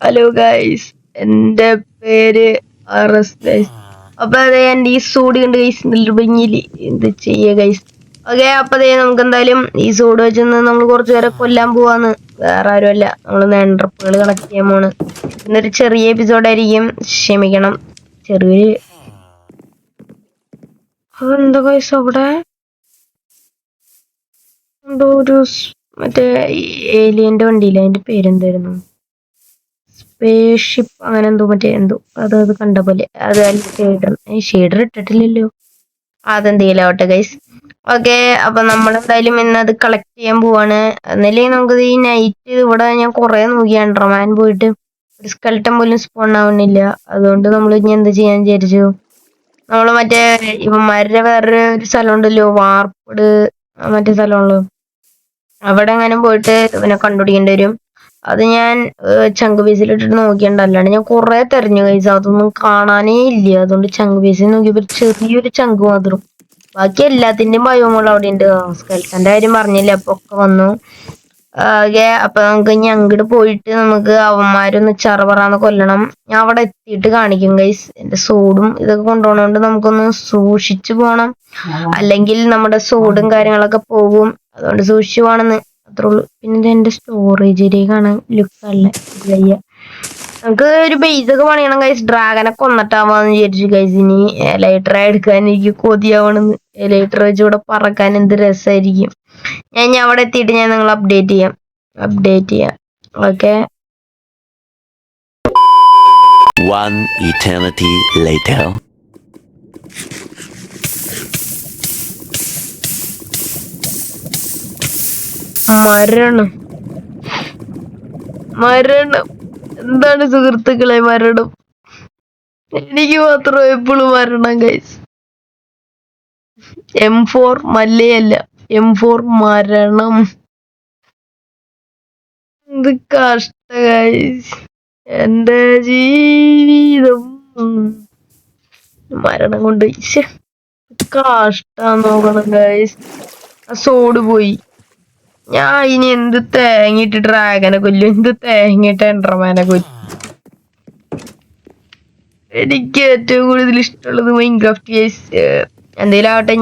Hello guys എന്റെ പേര് അപ്പൊ അതെ എന്റെ ഈ സൂടി ഉണ്ട് ഗൈസ് നിർഭിഞ്ഞില്ലേ എന്ത് ചെയ്യ ഗൈസ് ഓക്കെ അപ്പൊ അതെ നമുക്ക് എന്തായാലും ഈ സൂട് വെച്ചെന്ന് നമ്മൾ കുറച്ചു പേരെ കൊല്ലാൻ പോവാന്ന്. വേറെ ആരുമല്ല. നമ്മൾ നെൻഡ്രപ്പുകൾ കളക്ട് ചെയ്യാൻ പോണ് ഇന്നൊരു ചെറിയ എപ്പിസോഡായിരിക്കും ക്ഷമിക്കണം. ചെറിയൊരു അതെന്താ ഗൈസ് അവിടെ? എന്തോ ഒരു മറ്റേ ഏലിയന്റെ വണ്ടിയില്ല അതിന്റെ പേരെന്തായിരുന്നു? സ്പേസ്ഷിപ്പ് അങ്ങനെ എന്തോ മറ്റേ എന്തോ അത് അത് കണ്ട പോലെ. അത് ഷെയ്ഡർ ഷെയ്ഡർ ഇട്ടിട്ടില്ലല്ലോ. അതെന്തെങ്കിലും ആവട്ടെ ഗൈസ് ഓക്കെ അപ്പൊ നമ്മൾ എന്തായാലും ഇന്ന് അത് കളക്ട് ചെയ്യാൻ പോവാണ്. എന്നല്ലെങ്കിൽ നമുക്ക് ഈ നൈറ്റ് ഇവിടെ ഞാൻ കുറെ നോക്കിയാണ് റമാൻ പോയിട്ട്. ഒരു സ്കെൽട്ടൻ പോലും സ്പോൺ ആവുന്നില്ല. അതുകൊണ്ട് നമ്മൾ ഇനി എന്ത് ചെയ്യാൻ വിചാരിച്ചു? നമ്മൾ മറ്റേ ഇവന്മാരുടെ വേറൊരു ഒരു സ്ഥലം ഉണ്ടല്ലോ വാർപ്പട് മറ്റേ സ്ഥലമുള്ളൂ അവിടെ എങ്ങനെ പോയിട്ട് ഇവനെ കണ്ടുപിടിക്കേണ്ടി വരും. അത് ഞാൻ ചങ്ക് പീസിലിട്ടിട്ട് അല്ലാണ്ട് ഞാൻ കുറെ തെരഞ്ഞു കഴിച്ചു അതൊന്നും കാണാനേ ഇല്ല. അതുകൊണ്ട് ചങ്ക് പീസിൽ നോക്കിയപ്പോ ചെറിയൊരു ചങ്ക് മാത്രം. ബാക്കി എല്ലാത്തിന്റെയും ബയോമുകൾ അവിടെ ഉണ്ട്. സ്കെൽട്ടന്റെ കാര്യം പറഞ്ഞില്ല അപ്പൊ ഒക്കെ വന്നു. ആകെ അപ്പൊ നമുക്ക് ഇനി അങ്ങോട്ട് പോയിട്ട് നമുക്ക് അവന്മാരൊന്ന് ചറപറാന്ന് കൊല്ലണം. ഞാൻ അവിടെ എത്തിയിട്ട് കാണിക്കും ഗൈസ് എന്റെ സൂടും ഇതൊക്കെ കൊണ്ടുപോകണോണ്ട് നമുക്കൊന്ന് സൂക്ഷിച്ചു പോണം. അല്ലെങ്കിൽ നമ്മുടെ സൂടും കാര്യങ്ങളൊക്കെ പോകും. അതുകൊണ്ട് സൂക്ഷിച്ചു പോണെന്ന് അത്രേ ഉള്ളൂ പിന്നെ ഇത് എന്റെ സ്റ്റോറേജ് ഏരിയക്കാണ് അല്ല വയ്യ. നമുക്ക് ഒരു ബേസ് ഒക്കെ പണിയണം കൈസ് ഡ്രാഗനെ കൊന്നിട്ടാവാന്ന് വിചാരിച്ചു കൈസ് ഇനി ലൈറ്റർ എടുക്കാൻ എനിക്ക് കൊതിയാവണെന്ന്. ലൈറ്റർ വെച്ച് ഇവിടെ പറക്കാൻ എന്ത് രസമായിരിക്കും ഞാൻ ഇനി അവിടെ എത്തിയിട്ട് ഞാൻ നിങ്ങൾ അപ്ഡേറ്റ് ചെയ്യാം. അപ്ഡേറ്റ് ചെയ്യാം. Okay One eternity later. മരണം. മരണം. എന്താണ് സുഹൃത്തുക്കളെ മരണം? എനിക്ക് മാത്രം എപ്പോഴും മരണം ഗൈസ് എം ഫോർ മല്ലയല്ല. എം ഫോർ മരണം. എന്ത് കഷ്ട ഗൈസ് എന്റെ ജീവിതം. മരണം കൊണ്ട് കഷ്ട നോക്കണം ഗൈസ് ആ സോഡ് പോയി. ഞാൻ ഇനി എന്ത് തേങ്ങിട്ട് ഡ്രാഗനെ കൊല്ലും? എന്ത് തേങ്ങിട്ട് എൻഡർമാനെ കൊല്ലും? എനിക്ക് ഏറ്റവും കൂടുതൽ ഇഷ്ടമുള്ളത് മൈൻക്രാഫ്റ്റ് ഗെയിംസ് എന്തെങ്കിലും ആവട്ടെ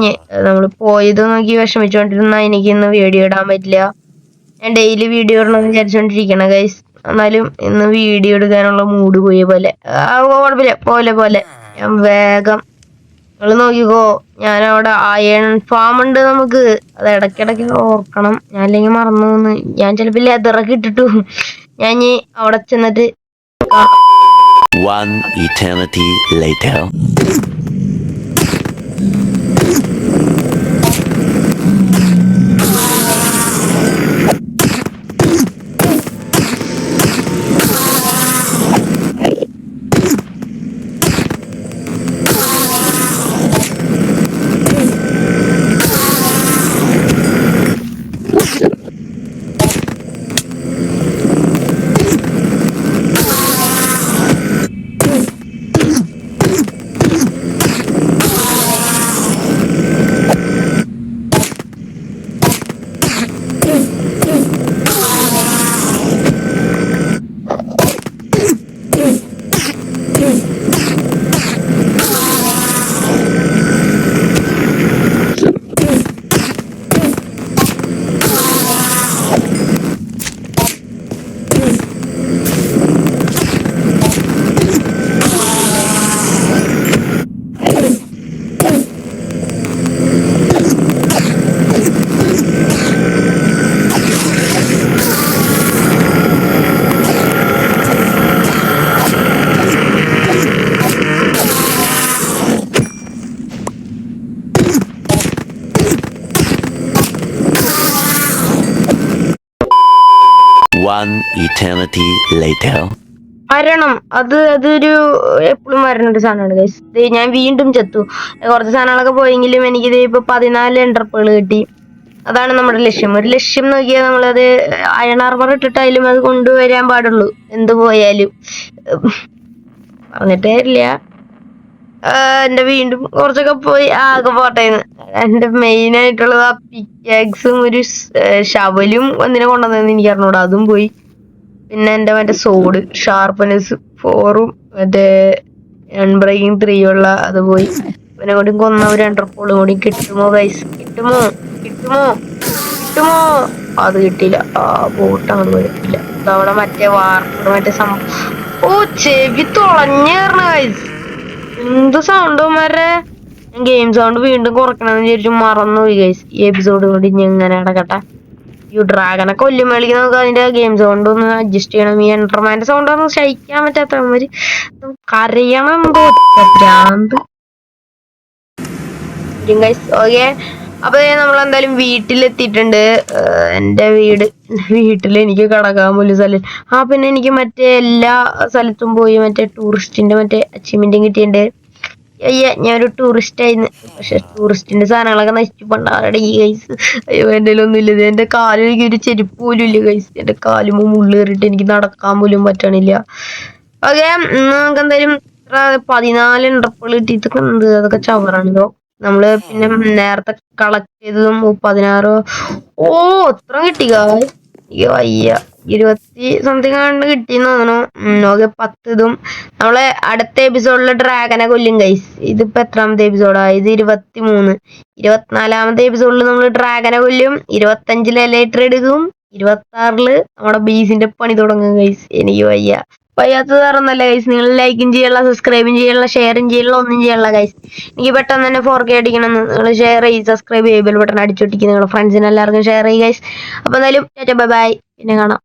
നമ്മൾ പോയത് നോക്കി വിഷമിച്ചുകൊണ്ടിരുന്ന എനിക്ക് ഇന്ന് വീഡിയോ ഇടാൻ പറ്റില്ല. ഞാൻ ഡെയിലി വീഡിയോ ഇടണമെന്ന് വിചാരിച്ചുകൊണ്ടിരിക്കണം ഗൈസ് എന്നാലും ഇന്ന് വീഡിയോ എടുക്കാനുള്ള മൂഡ് പോയ പോലെ. കുഴപ്പമില്ല. പോലെ പോലെ. ഞാൻ വേഗം നിങ്ങൾ നോക്കിക്കോ ഞാൻ അവിടെ അയൺ ഫാം ഉണ്ട് നമുക്ക്. അത് ഇടയ്ക്കിടയ്ക്ക് ഓർക്കണം. ഞാൻ അല്ലെങ്കിൽ മറന്നു പോന്ന് ഞാൻ ചിലപ്പോൾ ലെതറൊക്കെ ഇട്ടിട്ടു. ഞാൻ ഇനി അവിടെ ചെന്നിട്ട് One eternity later. One eternity later. മരണം. അത് അതൊരു എപ്പോഴും മരണ ഒരു സാധനമാണ് ഗൈസ് ഞാൻ വീണ്ടും ചത്തു. കുറച്ച് സാധനങ്ങളൊക്കെ പോയെങ്കിലും എനിക്കിത് ഇപ്പൊ പതിനാല് എൻട്രപ്പുകൾ കിട്ടി. അതാണ് നമ്മുടെ ലക്ഷ്യം. ഒരു ലക്ഷ്യം നോക്കിയാൽ നമ്മളത് അയൺ ആർമർ ഇട്ടിട്ടായാലും അത് കൊണ്ടുവരാൻ പാടുള്ളൂ. എന്ത് പോയാലും. പറഞ്ഞിട്ടേ ഇല്ല. എന്റെ വീണ്ടും കുറച്ചൊക്കെ പോയി. ആകെ പോട്ടേന്ന് എന്റെ മെയിൻ ആയിട്ടുള്ളത് ആ പിക്കാക്സും ഒരു ശവലും എന്തിനാ കൊണ്ടുവന്നതെന്ന് എനിക്ക് അറിഞ്ഞൂടാ. അതും പോയി. പിന്നെ എന്റെ മറ്റേ സോഡ് ഷാർപ്പനസ് ഫോറും മറ്റേ അൺബ്രേക്കിംഗ് ത്രീ ഉള്ള അത് പോയി. പിന്നെ കൂടി കൊന്ന ഒരു അണ്ടർപോളും കൂടി കിട്ടുമോ ഗൈസ് കിട്ടുമോ? കിട്ടുമോ? കിട്ടുമോ? അത് കിട്ടിയില്ല. ആ ബോട്ടാണ് കിട്ടില്ല അതവിടെ മറ്റേ വാർപ്പ് മറ്റേ സംഭവം ഓ ചെവി തുളഞ്ഞേറണ ഗൈസ് എന്ത് സൗണ്ടോ മാരെ ഗെയിം സൗണ്ട് വീണ്ടും കുറക്കണമെന്ന് വിചാരിച്ചു മറന്നുപോയി ഗൈസ് ഈ എപ്പിസോഡ് കൂടി ഇനി എങ്ങനെ അടക്കട്ടെ ഈ ഡ്രാഗനെ കൊല്ലും മേളിക്ക് നമുക്ക് അതിന്റെ ഗെയിം സൗണ്ട് ഒന്ന് അഡ്ജസ്റ്റ് ചെയ്യണം. ഈ എൻഡർമാന്റെ സൗണ്ട് ഒന്നും സഹിക്കാൻ പറ്റാത്ത മാതിരി കരയണം ഭ്രാന്ത് ഓക്കെ അപ്പൊ നമ്മൾ എന്തായാലും വീട്ടിലെത്തിയിട്ടുണ്ട്. എന്റെ വീട് വീട്ടിൽ എനിക്ക് കടക്കാൻ പോലും സ്ഥലം ആ പിന്നെ എനിക്ക് മറ്റേ എല്ലാ സ്ഥലത്തും പോയി മറ്റേ ടൂറിസ്റ്റിന്റെ മറ്റേ അച്ചീവ്മെന്റും കിട്ടിയിട്ടുണ്ട്. അയ്യ ഞാനൊരു ടൂറിസ്റ്റ് ആയിരുന്നു. പക്ഷെ ടൂറിസ്റ്റിന്റെ സാധനങ്ങളൊക്കെ നശിച്ചു. പണ്ടാറടെ ഈ ഗൈസ് അയ്യോ എന്റെ ഒന്നും ഇല്ല. കാലിലേക്ക് ഒരു ചെരുപ്പ് പോലും ഇല്ല ഗൈസ് എന്റെ കാലും മുള്ളു കയറിയിട്ട് എനിക്ക് നടക്കാൻ പോലും പറ്റണില്ല. ഓക്കെ നമുക്ക് എന്തായാലും ഇത്ര പതിനാല് ഇണ്ടപ്പുകൾ കിട്ടിയിട്ട് എന്ത് അതൊക്കെ ചവറാണല്ലോ. നമ്മൾ പിന്നെ നേരത്തെ കളക്ട് ചെയ്തതും പതിനാറോ. ഓ ഇത്ര കിട്ടി ഇരുപത്തി സംതിങ് ആണ് കിട്ടിയെന്ന് തോന്നുന്നു. ഓക്കെ പത്ത് ഇതും. നമ്മളെ അടുത്ത എപ്പിസോഡിൽ ഡ്രാഗനെ കൊല്ലും ഗൈസ് ഇതിപ്പോ എത്രാമത്തെ എപ്പിസോഡാ ഇത് ഇരുപത്തി മൂന്ന് ഇരുപത്തിനാലാമത്തെ എപ്പിസോഡിൽ നമ്മൾ ഡ്രാഗനെ കൊല്ലും. ഇരുപത്തഞ്ചിൽ എലൈറ്റർ എടുക്കും. ഇരുപത്തി ആറിൽ നമ്മുടെ ബീസിന്റെ പണി തുടങ്ങും ഗൈസ് എനിക്ക് വയ്യ. വയ്യാത്തത് വേറൊന്നല്ല ഗൈസ് നിങ്ങൾ ലൈക്കും ചെയ്യല്ല സബ്സ്ക്രൈബും ചെയ്യല്ല ഷെയറും ചെയ്യല്ല ഒന്നും ചെയ്യല്ല ഗൈസ് എനിക്ക് പെട്ടെന്ന് തന്നെ ഫോർ കെ നിങ്ങൾ ഷെയർ ചെയ്ത് സബ്സ്ക്രൈബ് ചെയ്യുമ്പോൾ ബട്ടൺ അടിച്ചൊട്ടിക്ക് നിങ്ങളുടെ ഫ്രണ്ട്സിന് എല്ലാവർക്കും ഷെയർ ചെയ്യും ഗൈസ് അപ്പോൾ എന്തായാലും ബൈ ബൈ പിന്നെ കാണാം.